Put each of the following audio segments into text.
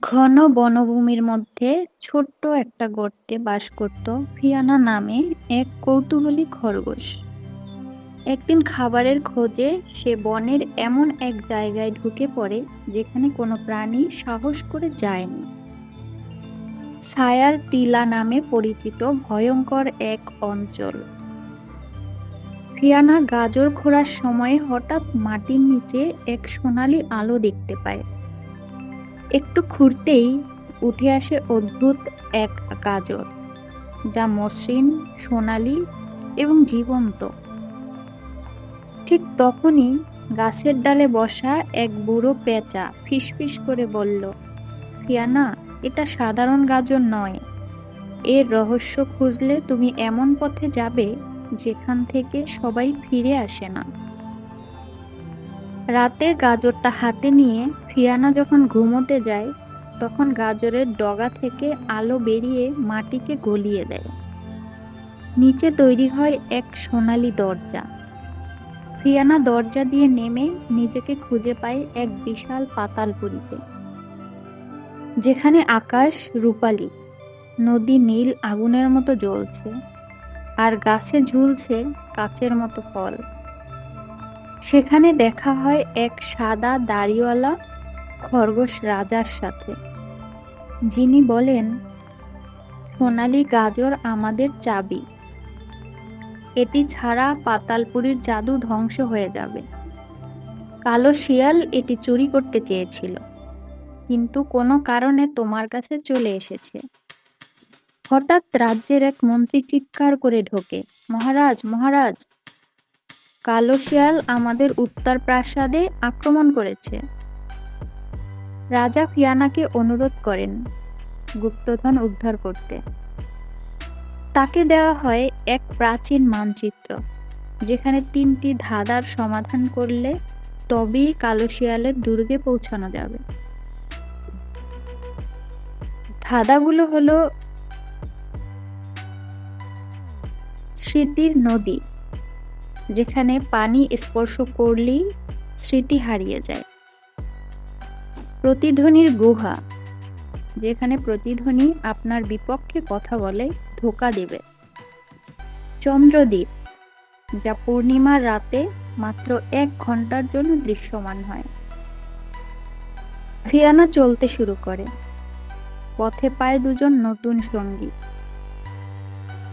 ঘন বনভূমির মধ্যে ছোট্ট একটা গর্তে বাস করত ফিয়ানা নামে এক কৌতূহলী খরগোশ। একদিন খাবারের খোঁজে সে বনের এমন এক জায়গায় ঢুকে পড়ে যেখানে কোনো প্রাণী সাহস করে যায়নি। ছায়ার টিলা নামে পরিচিত ভয়ঙ্কর এক অঞ্চল। ফিয়ানা গাজর খোঁড়ার সময় হঠাৎ মাটির নিচে এক সোনালি আলো দেখতে পায়। একটু খুঁড়তেই উঠে আসে অদ্ভুত এক গাজর, যা মসৃণ, সোনালি এবং জীবন্ত। ঠিক তখনই গাছের ডালে বসা এক বুড়ো পেঁচা ফিসফিস করে বলল, ফিয়ানা, এটা সাধারণ গাজর নয়। এর রহস্য খুঁজলে তুমি এমন পথে যাবে যেখান থেকে সবাই ফিরে আসে না। রাতে গাজরটা হাতে নিয়ে ফিয়ানা যখন ঘুমোতে যায়, তখন গাজরের ডগা থেকে আলো বেরিয়ে মাটিকে গলিয়ে দেয়। নিচে তৈরি হয় এক সোনালি দরজা। ফিয়ানা দরজা দিয়ে নেমে নিজেকে খুঁজে পায় এক বিশাল পাতাল পাতালপুরিতে যেখানে আকাশ রূপালি, নদী নীল আগুনের মতো জ্বলছে, আর গাছে ঝুলছে কাচের মতো ফল। সেখানে দেখা হয় এক সাদা দাড়িওয়ালা খরগোশ রাজার সাথে। যিনি বলেন, সোনালি গাজর আমাদের চাবি। এটি ছাড়া পাতালপুরীর জাদু ধ্বংস হয়ে যাবে। কালো শিয়াল এটি চুরি করতে চেয়েছিল, কিন্তু কোনো কারণে তোমার কাছে চলে এসেছে। হঠাৎ রাজ্যের এক মন্ত্রী চিৎকার করে ঢোকে, মহারাজ মহারাজ কালো শিয়াল আমাদের উত্তর প্রাসাদে আক্রমণ করেছে। রাজা ফিয়ানাকে অনুরোধ করেন গুপ্তধন উদ্ধার করতে। তাকে দেওয়া হয় এক প্রাচীন মানচিত্র, যেখানে তিনটি ধাঁধার সমাধান করলে তবেই কালো শিয়ালের দুর্গে পৌঁছানো যাবে। ধাঁধাগুলো হলো স্মৃতির নদী। যেখানে পানি স্পর্শ করলেই স্মৃতি হারিয়ে যায়। প্রতিধ্বনির গুহা, যেখানে প্রতিধ্বনি আপনার বিপক্ষে কথা বলে, ধোকা দেবে। চন্দ্রদ্বীপ, যা পূর্ণিমার রাতে মাত্র এক ঘণ্টার জন্য দৃশ্যমান হয়। ফিয়ানা চলতে শুরু করে। পথে পায় দুজন নতুন সঙ্গী।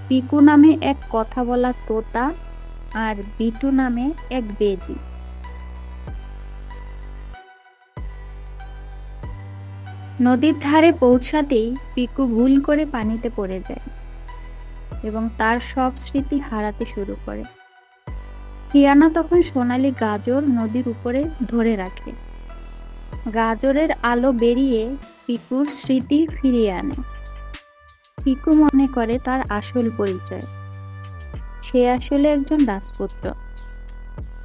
পিকু নামে এক কথা বলা তোতা আর বিটু নামে এক বেজি। নদীর ধারে পৌঁছাতেই পিকু ভুল করে পানিতে পড়ে যায় এবং তার সব স্মৃতি হারাতে শুরু করে। হিয়ানা তখন সোনালি গাজর নদীর উপরে ধরে রাখে। গাজরের আলো বেরিয়ে পিকুর স্মৃতি ফিরিয়ে আনে। পিকু মনে করে তার আসল পরিচয়। সে আসলে একজন রাজপুত্র,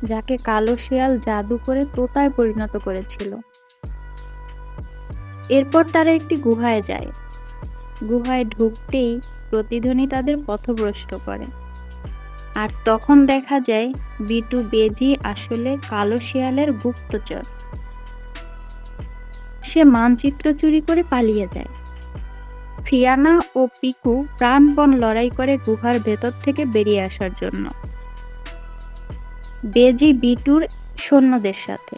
যাকে কালো শেয়াল জাদু করে তোতায় পরিণত করেছিল। এরপর তারা একটি গুহায় যায়। গুহায় ঢুকতেই প্রতিধ্বনি তাদের পথভ্রষ্ট করে। আর তখন দেখা যায়, বিটু বেজি আসলে কালো শিয়ালের গুপ্তচর। সে মানচিত্র চুরি করে পালিয়ে যায়। ফিয়ানা ও পিকু প্রাণপণ লড়াই করে গুহার ভেতর থেকে বেরিয়ে আসার জন্য। বেজি বিটুর সৈন্যদের সাথে।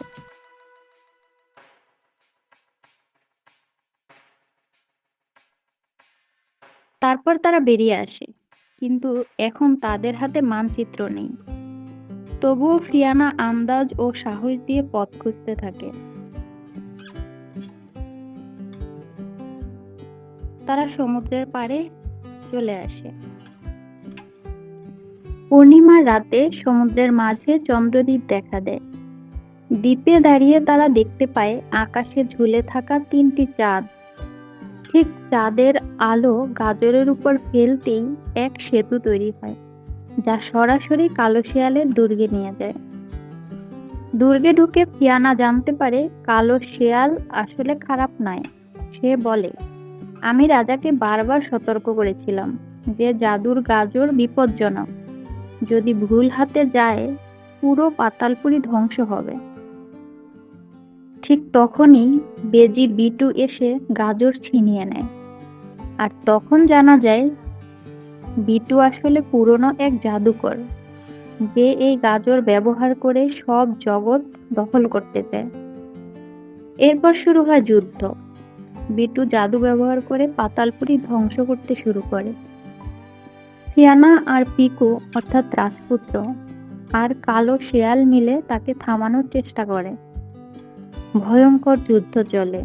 তারপর তারা বেরিয়ে আসে, কিন্তু এখন তাদের হাতে মানচিত্র নেই। তবুও ফিয়ানা আন্দাজ ও সাহস দিয়ে পথ খুঁজতে থাকে। তারা সমুদ্রের পাড়ে চলে আসে। পূর্ণিমার রাতে সমুদ্রের মাঝে চন্দ্রদ্বীপ দেখা দেয়। দ্বীপে দাঁড়িয়ে তারা দেখতে পায়, আকাশে ঝুলে থাকা তিনটি চাঁদ। ঠিক চাঁদের আলো গাজরের উপর ফেলতেই এক সেতু তৈরি হয়, যা সরাসরি কালো শেয়ালের দুর্গে নিয়ে যায়। দুর্গে ঢুকে ফিয়ানা জানতে পারে, কালো শেয়াল আসলে খারাপ নয়, সে বলে আমি রাজাকে বারবার সতর্ক করেছিলাম যে জাদুর গাজর বিপজ্জনক। যদি ভুল হাতে যায়, পুরো পাতালপুরি ধ্বংস হবে। ঠিক তখনই বেজি বিটু এসে গাজর ছিনিয়ে নেয়। আর তখন জানা যায়, বিটু আসলে পুরনো এক জাদুকর, যে এই গাজর ব্যবহার করে সব জগৎ দখল করতে চায়। এরপর শুরু হয় যুদ্ধ। বিটু জাদু ব্যবহার করে পাতালপুরি ধ্বংস করতে শুরু করে। ফিয়ানা আর পিকু, অর্থাৎ রাজপুত্র, আর কালো শেয়াল মিলে তাকে থামানোর চেষ্টা করে। ভয়ঙ্কর যুদ্ধ চলে,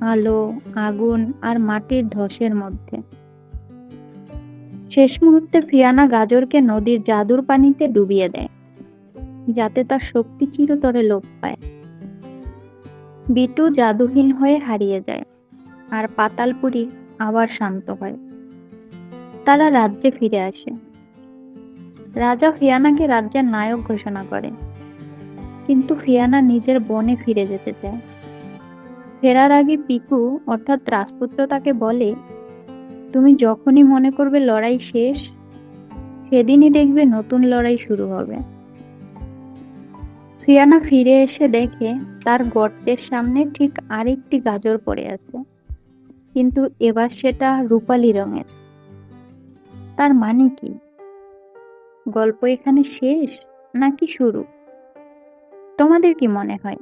আলো, আগুন আর মাটির ধসের মধ্যে। শেষ মুহূর্তে ফিয়ানা গাজরকে নদীর জাদুর পানিতে ডুবিয়ে দেয়, যাতে তার শক্তি চিরতরে লোপ পায়। বিটু জাদুহীন হয়ে হারিয়ে যায়। আর পাতালপুরি আবার শান্ত হয়। তারা রাজ্যে ফিরে আসে। রাজা ফিয়ানাকে রাজ্যের নায়ক ঘোষণা করে। কিন্তু ফিয়ানা নিজের বনে ফিরে যেতে চায়। ফেরার আগে পিকু অর্থাৎ রাজপুত্র তাকে বলে, তুমি যখনই মনে করবে লড়াই শেষ, সেদিনই দেখবে নতুন লড়াই শুরু হবে। ফিয়ানা ফিরে এসে দেখে তার গর্তের সামনে ঠিক আরেকটি গাজর পড়ে আছে। কিন্তু এবার সেটা রূপালি রঙের। তার মানে কি? গল্প এখানে শেষ নাকি শুরু? তোমাদের কি মনে হয়?